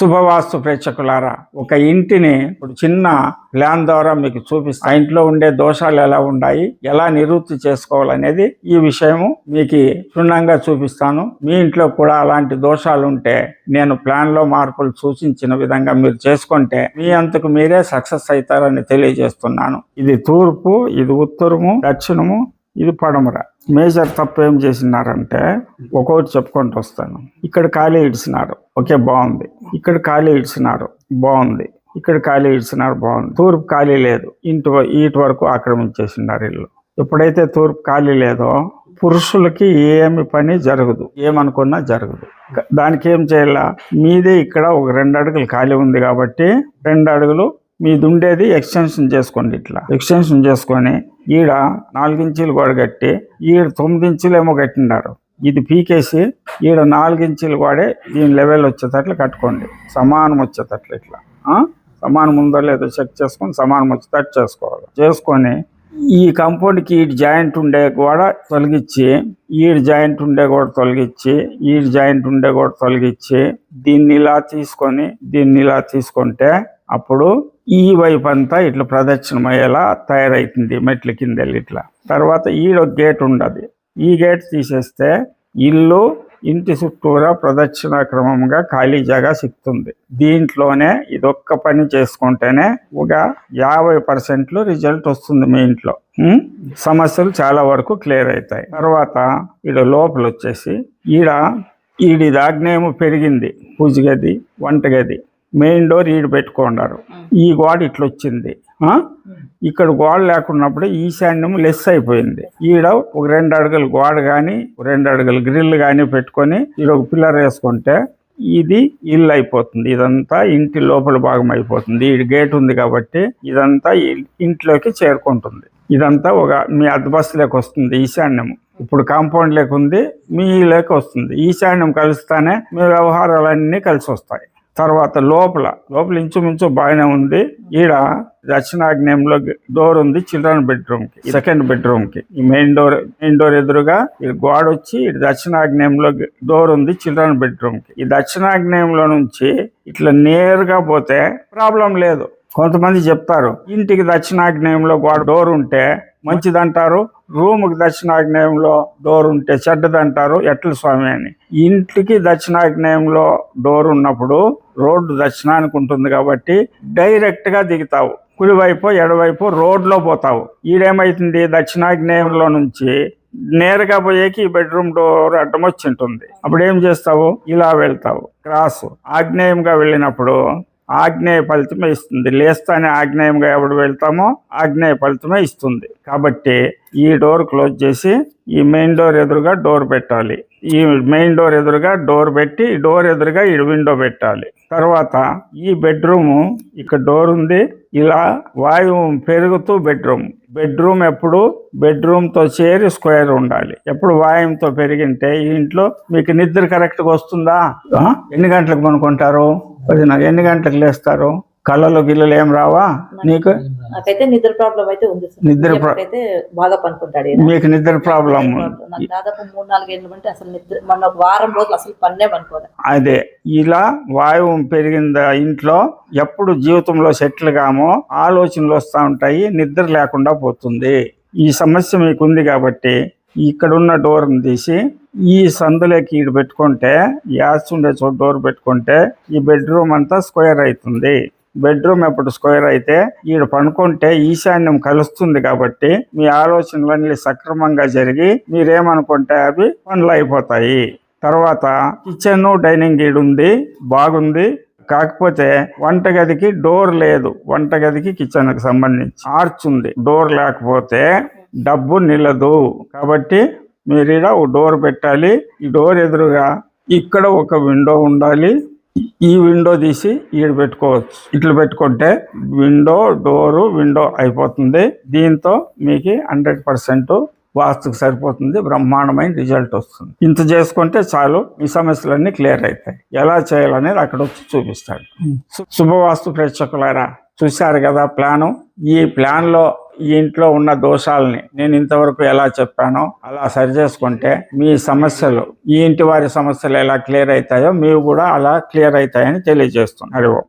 శుభవాస్తు ప్రేక్షకులారా ఒక ఇంటిని ఇప్పుడు చిన్న ప్లాన్ ద్వారా మీకు చూపిస్తా. ఆ ఇంట్లో ఉండే దోషాలు ఎలా ఉన్నాయి ఎలా నివృత్తి చేసుకోవాలనేది ఈ విషయము మీకు క్షుణ్ణంగా చూపిస్తాను. మీ ఇంట్లో కూడా అలాంటి దోషాలు ఉంటే నేను ప్లాన్లో మార్పులు సూచించిన విధంగా మీరు చేసుకుంటే మీ అంతకు మీరే సక్సెస్ అవుతారని తెలియజేస్తున్నాను. ఇది తూర్పు ఇది ఉత్తరము దక్షిణము ఇది పడమర. మేజర్ తప్పు ఏం చేసినారంటే ఒక్కొక్కటి చెప్పుకుంటూ వస్తాను. ఇక్కడ ఖాళీ ఇడిచినారు ఓకే బాగుంది. ఇక్కడ ఖాళీ ఇచ్చినారు బాగుంది. ఇక్కడ ఖాళీ ఇచ్చినారు బాగుంది. తూర్పు ఖాళీ లేదు. ఇంటి వ- ఈటి వరకు ఆక్రమించేసినారు ఇల్లు ఎప్పుడైతే తూర్పు ఖాళీ లేదో పురుషులకి ఏమి పని జరగదు. ఏమనుకున్నా జరగదు. దానికి ఏం చేయాల? మీదే ఇక్కడ ఒక రెండు అడుగులు ఖాళీ ఉంది కాబట్టి రెండు అడుగులు మీది ఉండేది ఎక్స్టెన్షన్ చేసుకోండి ఇట్లా. ఎక్స్టెన్షన్ చేసుకొని ఈడ నాలుగించీలు కూడా కట్టి ఈడ తొమ్మిది ఇంచులు ఏమో కట్టినారు ఇది పీకేసి ఈడ నాలుగించీలు వాడే దీని లెవెల్ వచ్చేటట్లు కట్టుకోండి. సమానం వచ్చేటట్లు ఇట్లా. సమానం ఉందో లేదో చెక్ చేసుకొని సమానం వచ్చేటట్టు చేసుకోవాలి. చేసుకొని ఈ కంపౌండ్కి ఈ జాయింట్ ఉండే గోడ తొలగించి ఈడు జాయింట్ ఉండే గోడ తొలగించి ఈడు జాయింట్ ఉండే గోడ తొలగించి దీన్ని ఇలా తీసుకొని దీన్ని ఇలా తీసుకుంటే అప్పుడు ఈ వైపు అంతా ఇట్లా ప్రదక్షిణమయ్యేలా తయారైతుంది మెట్ల కింద ఇట్లా. తర్వాత ఈడ ఒక గేట్ ఉండదు. ఈ గేట్ తీసేస్తే ఇల్లు ఇంటి చుట్టూరా ప్రదక్షిణ క్రమంగా ఖాళీ జాగా సిక్తుంది. దీంట్లోనే ఇదొక్క పని చేసుకుంటేనే ఒక యాభై పర్సెంట్లు రిజల్ట్ వస్తుంది మీ ఇంట్లో. సమస్యలు చాలా వరకు క్లియర్ అవుతాయి. తర్వాత ఈడ లోపల వచ్చేసి ఈడ ఈడి దాగ్నేయము పెరిగింది. పూజ గది వంట గది. మెయిన్ డోర్ ఈడు పెట్టుకున్నారు. ఈ గోడ ఇట్లా వచ్చింది ఆ? ఇక్కడ గోడ లేకున్నప్పుడు ఈశాన్యం లెస్ అయిపోయింది. ఈడ ఒక రెండు అడుగులు గోడ కానీ రెండు అడుగులు గ్రిల్ కానీ పెట్టుకొని ఈడ ఒక పిల్లర్ వేసుకుంటే ఇది ఇల్లు అయిపోతుంది. ఇదంతా ఇంటి లోపల భాగం అయిపోతుంది. ఈ గేట్ ఉంది కాబట్టి ఇదంతా ఇంట్లోకి చేరుకుంటుంది. ఇదంతా ఒక మీ అద్దబస్సులోకి వస్తుంది ఈశాన్యము ఇప్పుడు కాంపౌండ్ లేక ఉంది మీ లేక వస్తుంది. ఈశాన్యం కలిస్తానే మీ వ్యవహారాలన్నీ కలిసి వస్తాయి తర్వాత లోపల లోపల ఇంచుమించు బాగానే ఉంది. ఈడ దక్షిణాగ్నేయంలో డోర్ ఉంది చిల్డ్రన్ బెడ్రూమ్కి సెకండ్ బెడ్రూమ్కి. ఈ మెయిన్ డోర్ మెయిన్ డోర్ ఎదురుగా ఈ గోడ వచ్చి ఇటు దక్షిణాగ్నేయంలో డోర్ ఉంది చిల్డ్రన్ బెడ్రూమ్కి. ఈ దక్షిణాగ్నేయంలో నుంచి ఇట్లా నేరుగా పోతే ప్రాబ్లం లేదు. కొంతమంది చెప్తారు ఇంటికి దక్షిణాగ్నేయంలో కూడా డోర్ ఉంటే మంచిదంటారు రూమ్కి దక్షిణాగ్నేయంలో డోర్ ఉంటే చెడ్డదంటారు ఎట్ల స్వామి అని. ఇంటికి దక్షిణాగ్నేయంలో డోర్ ఉన్నప్పుడు రోడ్డు దక్షిణానికి ఉంటుంది కాబట్టి డైరెక్ట్గా దిగుతావు. కుడివైపు ఎడవైపు రోడ్లో పోతావు. ఈడేమైతుంది? దక్షిణాగ్నేయంలో నుంచి నేరుగా పోయేకి ఈ బెడ్రూమ్ డోర్ అడ్డం వచ్చి ఉంటుంది. అప్పుడు ఏం చేస్తావు? ఇలా వెళ్తావు. క్రాస్. ఆగ్నేయంగా వెళ్ళినప్పుడు ఆగ్నేయ ఫలితమే ఇస్తుంది. లేస్తానే ఆగ్నేయంగా ఎప్పుడు వెళ్తామో ఆగ్నేయ ఫలితమే ఇస్తుంది. కాబట్టి ఈ డోర్ క్లోజ్ చేసి ఈ మెయిన్ డోర్ ఎదురుగా డోర్ పెట్టాలి. ఈ మెయిన్ డోర్ ఎదురుగా డోర్ పెట్టి ఈ డోర్ ఎదురుగా ఈ విండో పెట్టాలి. తర్వాత ఈ బెడ్రూమ్ ఇక్కడ డోర్ ఉంది. ఇలా వాయువు పెరుగుతూ బెడ్రూమ్. బెడ్రూమ్ ఎప్పుడు? బెడ్రూమ్తో చేరి స్క్వేర్ ఉండాలి. ఎప్పుడు వాయువుతో పెరిగింటే ఈ ఇంట్లో మీకు నిద్ర కరెక్ట్గా వస్తుందా? ఎన్ని గంటలకు కొనుక్కుంటారు పదిన ఎన్ని గంటలకు లేస్తారు? కళ్ళలో గిల్లలు ఏం రావా? నీకు? నాకైతే నిద్ర ప్రాబ్లం అయితే ఉంది. నిద్ర అయితే బాగా పనుకుంటాడు. మీకు నిద్ర ప్రాబ్లం. నాకు దాదాపు మూడు నాలుగు ఏళ్ళు అంటే అసలు నిద్ర ఒక వారం రోజులు అసలు పన్నే పనుకోలే. అదే ఇలా వాయువు పెరిగిందా ఇంట్లో? ఎప్పుడు జీవితంలో సెటిల్ కామో ఆలోచనలు వస్తూ ఉంటాయి నిద్ర లేకుండా పోతుంది. ఈ సమస్య మీకు ఉంది కాబట్టి ఇక్కడ ఉన్న డోర్ని తీసి ఈ సందులోకి ఇటు పెట్టుకుంటే యాస్ ఉండే చోటు డోర్ పెట్టుకుంటే ఈ బెడ్రూమ్ అంతా స్క్వేర్ అవుతుంది. బెడ్రూమ్ ఎప్పుడు స్క్వేర్ అయితే ఈడ పనుకుంటే ఈశాన్యం కలుస్తుంది కాబట్టి మీ ఆలోచనలన్నీ సక్రమంగా జరిగి మీరేమనుకుంటే అవి పనులు అయిపోతాయి. తర్వాత కిచెన్ డైనింగ్ ఈడు ఉంది బాగుంది. కాకపోతే వంటగదికి డోర్ లేదు. వంటగదికి కిచెన్కి సంబంధించి ఆర్చ్ ఉంది. డోర్ లేకపోతే డబ్బు నిలదు. కాబట్టి మీరు ఈడ ఒక డోర్ పెట్టాలి. ఈ డోర్ ఎదురుగా ఇక్కడ ఒక విండో ఉండాలి. ఈ విండో తీసి ఈడ పెట్టుకోవచ్చు. ఇట్లా పెట్టుకుంటే విండో డోరు విండో అయిపోతుంది. దీంతో మీకు హండ్రెడ్ పర్సెంట్ వాస్తుకు సరిపోతుంది. బ్రహ్మాండమైన రిజల్ట్ వస్తుంది. ఇంత చేసుకుంటే చాలు. మీ సమస్యలన్నీ క్లియర్ అవుతాయి ఎలా చేయాలనేది అక్కడ వచ్చి చూపిస్తాడు. శుభవాస్తు ప్రేక్షకులారా చూశారు కదా ప్లాను? ఈ ప్లాన్లో ఈ ఇంట్లో ఉన్న దోషాలని నేను ఇంతవరకు ఎలా చెప్పానో అలా సరి చేసుకుంటే మీ సమస్యలు ఈ ఇంటి వారి సమస్యలు ఎలా క్లియర్ అవుతాయో మీవి కూడా అలా క్లియర్ అవుతాయని తెలియజేస్తున్నాను.